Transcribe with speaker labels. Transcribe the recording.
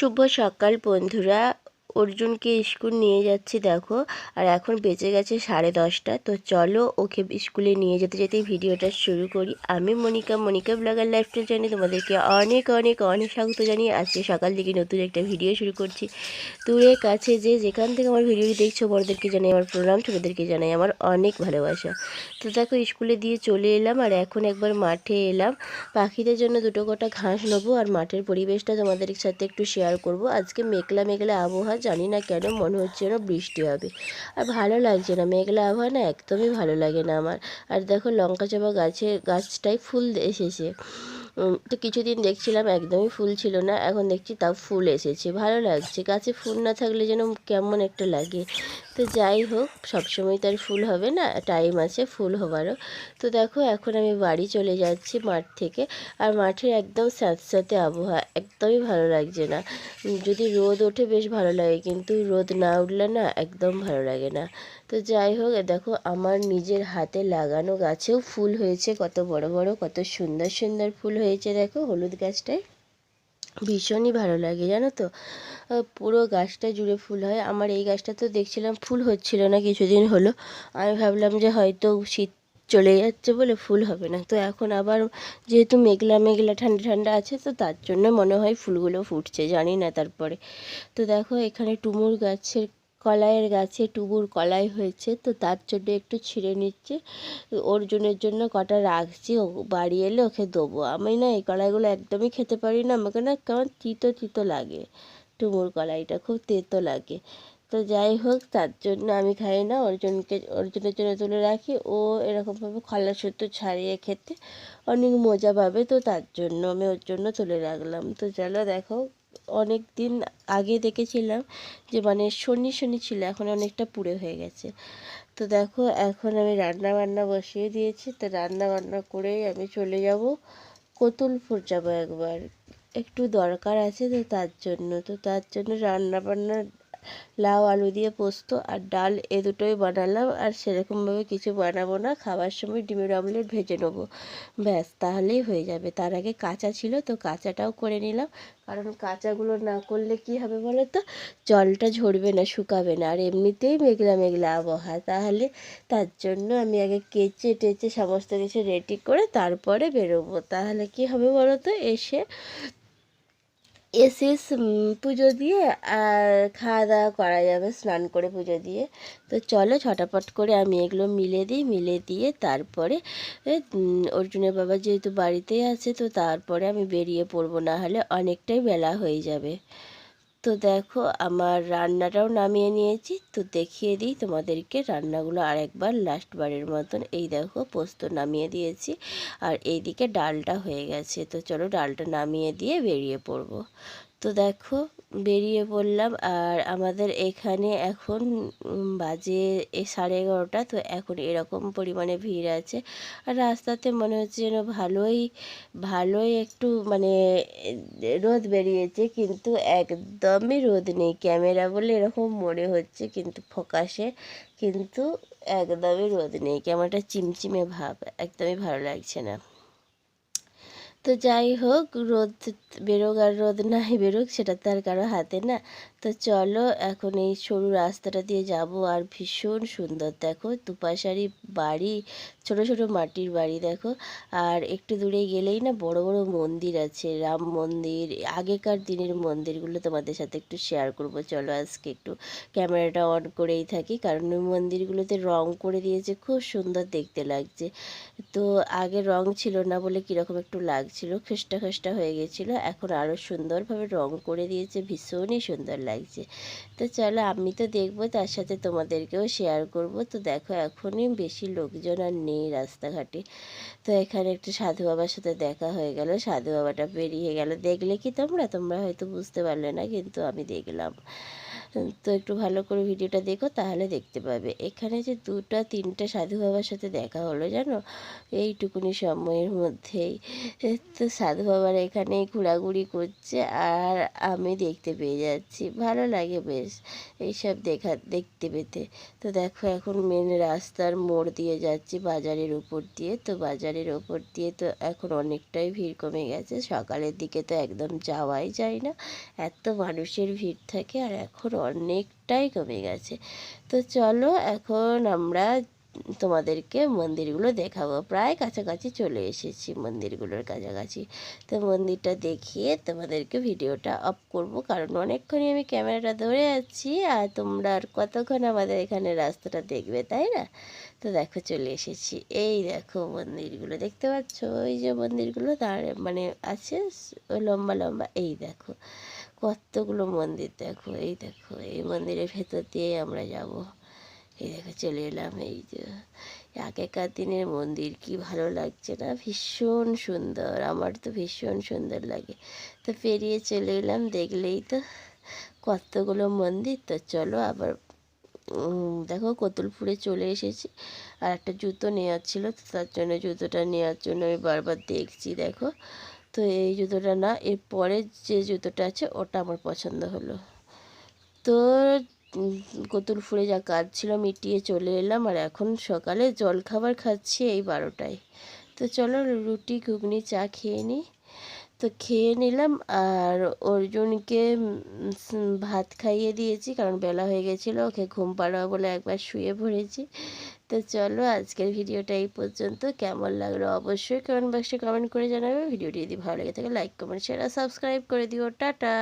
Speaker 1: শুভ সকাল বন্ধুরা। অর্জুনকে স্কুল নিয়ে যাচ্ছি, দেখো। আর এখন বেঁচে গেছে সাড়ে দশটা, তো চলো ওকে স্কুলে নিয়ে যেতে যেতে ভিডিওটা শুরু করি। আমি মনিকা মনিকা ব্লগার লাইফস্টাইল চ্যানেলে তোমাদেরকে অনেক অনেক অনেক স্বাগত জানিয়ে আজকে সকাল থেকে নতুন একটা ভিডিও শুরু করছি। দূরে কাছে যে যেখান থেকে আমার ভিডিওটি দেখছ, বড়দেরকে জানাই আমার প্রণাম, ছোটোদেরকে জানাই আমার অনেক ভালোবাসা। তো দেখো, স্কুলে দিয়ে চলে এলাম আর এখন একবার মাঠে এলাম। পাখিদের জন্য দুটো কটা ঘাস নেব আর মাঠের পরিবেশটা তোমাদের সাথে একটু শেয়ার করব। আজকে মেঘলা মেঘলা আবহাওয়া জানি না কেন, মনে হচ্ছে যেন বৃষ্টি হবে। আর ভালো লাগছে না, মেঘলা আবহাওয়া না একদমই ভালো লাগে না আমার। আর দেখো লঙ্কা চাপা গাছে গাছটাই ফুল এসেছে। তো কিছুদিন দেখছিলাম একদমই ফুল ছিল না, এখন দেখছি তাও ফুল এসেছে। ভালো লাগছে, গাছে ফুল না থাকলে যেন কেমন একটা লাগে। তো যাই হোক, সবসময় তার ফুল হবে না টাইম আছে, ফুল হবারও। তো দেখো, এখন আমি বাড়ি চলে যাচ্ছি মাঠ থেকে, আর মাঠের একদম স্যাঁতস্যাঁতে আবহাওয়া, একদমই ভালো লাগছে না। যদি রোদ ওঠে বেশ ভালো লাগে, কিন্তু রোদ না উঠলে না একদম ভালো লাগে না। তো যাই হোক দেখো, আমার নিজের হাতে লাগানো গাছেও ফুল হয়েছে, কত বড় বড়, কত সুন্দর সুন্দর ফুল হয়েছে, দেখো, হলুদ গাছটায়। ভীষণই ভালো লাগে, জানো তো? পুরো গাছটা জুড়ে ফুল হয়। আমার এই গাছটা তো দেখছিলাম ফুল হচ্ছিল না কিছুদিন হলো। আমি ভাবলাম যে হয়তো শীত চলে যাচ্ছে বলে ফুল হবে না। তো এখন আবার যেহেতু মেঘলা মেঘলা ঠান্ডা ঠান্ডা আছে, তো তার জন্য মনে হয় ফুলগুলো ফুটছে, জানি না তারপরে। তো দেখো এখানে টুমুর গাছের কলাইয়ের গাছে টুমুর কলাই হয়েছে, তো তার জন্য একটু ছিঁড়ে নিচ্ছে। অর্জুনের জন্য কটা রাখছি, ও বাড়ি এলে ওকে দেবো। আমি না এই কলাইগুলো একদমই খেতে পারি না, আমাকে না কেমন তিতো তিতো লাগে। টুমুর কলাইটা, খুব তেতো লাগে। তো যাই হোক, তার জন্য আমি খাই না অর্জুনকে অর্জুনের জন্য তুলে রাখি। ও এরকমভাবে খলা সত্য ছাড়িয়ে খেতে অনেক মজা পাবে, তো তার জন্য আমি ওর জন্য তুলে রাখলাম। তো চলো দেখো, অনেক দিন আগে দেখেছিলাম যে মানে শনি শনি ছিল, এখন অনেকটা পুড়ে হয়ে গেছে। তো দেখো, এখন আমি রান্না বান্না বসিয়ে দিয়েছি। তো রান্না বান্না করেই আমি চলে যাব। কতুলপুর যাব একবার। একটু দরকার আছে তো তার জন্য। তো তার জন্য রান্না বান্না লাউ, আলু দিয়ে পোস্ত আর ডাল এ দুটোই বানালাম আর সেরকমভাবে কিছু বানাবো না। খাওয়ার সময় ডিমের অমলেট ভেজে নেব। ব্যাস, তাহলেই হয়ে যাবে। তার আগে কাঁচা ছিল তো কাঁচাটাও করে নিলাম। কারণ কাঁচাগুলো না করলে কি হবে বলো তো? জলটা ঝরবে না, শুকাবে না। আর এমনিতেই মেঘলা মেঘলা আবহাওয়া। তাহলে তার জন্য আমি আগে কেচে টেচে সমস্ত কিছু রেডি করে তারপরে বেরোবো। তাহলে কি হবে বলো তো? এসে এসে পুজো দিয়ে আর খাওয়া দাওয়া করা যাবে, স্নান করে পুজো দিয়ে। তো চলো ছটাপট করে আমি এগুলো মিলে দিই, মিলে দিয়ে তারপরে অর্জুনের বাবা যেহেতু বাড়িতেই আছে, তো তারপরে আমি বেরিয়ে পড়ব না হলে অনেকটাই বেলা হয়ে যাবে। তো দেখো, আমার রান্নাটাও নামিয়ে নিয়েছি। তো দেখিয়ে দিই তোমাদেরকে রান্নাগুলো আরেকবার লাস্ট বারের মতন। এই দেখো, পোস্ত নামিয়ে দিয়েছি আর এইদিকে ডালটা হয়ে গেছে। তো চলো ডালটা নামিয়ে দিয়ে বেরিয়ে পড়ব। তো দেখো, বেরিয়ে পড়লাম আর আমাদের এখানে এখন বাজে সাড়ে এগারোটা, তো এখন এরকম পরিমাণে ভিড় আছে। আর রাস্তাতে মনে হচ্ছে যেন ভালোই ভালোই একটু মানে রোদ বেরিয়েছে, কিন্তু একদমই রোদ নেই। ক্যামেরা বলে এরকম মনে হচ্ছে, কিন্তু ফোকাসে, কিন্তু একদমই রোদ নেই। ক্যামেরাটা চিমচিমে ভাব, একদমই ভালো লাগছে না। তো যাই হোক, রোদ বেরোক আর রোদ নাই বেরোক, সেটা তো আর কারও হাতে না। তো চলো এখন এই সরু রাস্তাটা দিয়ে যাব আর ভীষণ সুন্দর। দেখো দুপাশারি বাড়ি, ছোট ছোট মাটির বাড়ি দেখো। আর একটু দূরে গেলেই না বড় বড় মন্দির আছে, রাম মন্দির, আগেকার দিনের মন্দিরগুলো তোমাদের সাথে একটু শেয়ার করব। চলো আজকে একটু ক্যামেরাটা অন করেই থাকি, কারণ ওই মন্দিরগুলোতে রং করে দিয়েছে, খুব সুন্দর দেখতে লাগছে। তো আগে রং ছিল না বলে কীরকম একটু লাগছিল খেষ্টা খেষ্টা হয়ে গেছিল, এখন আরও সুন্দরভাবে রং করে দিয়েছে, ভীষণই সুন্দর লাগছে। তো চলো আমি তো দেখব, তার সাথে তোমাদেরকেও শেয়ার করব। তো দেখো এখনই বেশি লোকজন আর নেই রাস্তাঘাটে। তো এখানে একটু সাধু বাবার সাথে দেখা হয়ে গেল। সাধু বাবাটা বেরিয়ে গেল। দেখলে কি তোমরা? তোমরা হয়তো বুঝতে পারলে না, কিন্তু আমি দেখলাম। তো একটু ভালো করে ভিডিওটা দেখো, তাহলে দেখতে পাবে। এখানে যে দুটা, তিনটা সাধু বাবার সাথে দেখা হলো, জানো? এইটুকুনি সময়ের মধ্যেই। তো সাধু বাবার এখানে ঘোরাঘুরি করছে আর আমি দেখতে পেয়ে যাচ্ছি। ভালো লাগে বেশ এইসব দেখা, দেখতে পেতে। তো দেখো, এখন মেন রাস্তার মোড় দিয়ে যাচ্ছি বাজারের উপর দিয়ে। তো বাজারের ওপর দিয়ে তো এখন অনেকটাই ভিড় কমে গেছে। সকালের দিকে তো একদম যাওয়াই যায় না। এত মানুষের ভিড় থাকে আর এখন অনেকটাই কমে গেছে। তো চলো এখন আমরা তোমাদেরকে মন্দিরগুলো দেখাবো। প্রায় কাছাকাছি চলে এসেছি মন্দিরগুলোর কাছাকাছি। তো মন্দিরটা দেখিয়ে তোমাদেরকে ভিডিওটা অফ করব। কারণ অনেকক্ষণই আমি ক্যামেরাটা ধরে আছি আর তোমরা আর কতক্ষণ আমাদের এখানে রাস্তাটা দেখবে, তাই না? তো দেখো চলে এসেছি। এই দেখো মন্দিরগুলো, দেখতে পাচ্ছ? ওই যে মন্দিরগুলো, তার মানে আছে লম্বা লম্বা, এই দেখো। কতগুলো মন্দির দেখো, এই দেখো, এই মন্দিরের ভেতর দিয়ে আমরা যাব। এই দেখো, চলে এলাম, এই যে আগেকার দিনের মন্দির, কি ভালো লাগছে না? ভীষণ সুন্দর, আমার তো ভীষণ সুন্দর লাগে। তো পেরিয়ে চলে এলাম, দেখলেই তো কতগুলো মন্দির। তো চলো আবার দেখো কতুলপুরে চলে এসেছি। আর একটা জুতো নেওয়ার ছিল, তো তার জন্য জুতোটা নেওয়ার জন্য আমি বারবার দেখছি, দেখো। তো এই জুতোটা না এর পরে যে জুতোটা আছে ওটা আমার পছন্দ হলো। তো উম, কতুলপুরে যা কাজ ছিল মিটিয়ে চলে এলাম আর এখন সকালে জল খাবার খাচ্ছি এই বারোটায়। তো চলো রুটি ঘুগনি চা খেয়ে নিই। তো খেয়ে নিলাম আর অর্জুনকে ভাত খাইয়ে দিয়েছি কারণ বেলা হয়ে গেছিল ওকে ঘুম পাড়াবো বলে একবার শুয়ে পড়েছি। তো চলো আজকের ভিডিওটা এই পর্যন্ত। কেমন লাগল অবশ্যই কমেন্ট বক্সে কমেন্ট করে জানাবে। ভিডিওটি যদি ভালো লাগে থাকে লাইক কমেন্ট শেয়ার আর সাবস্ক্রাইব করে দিও। টাটা!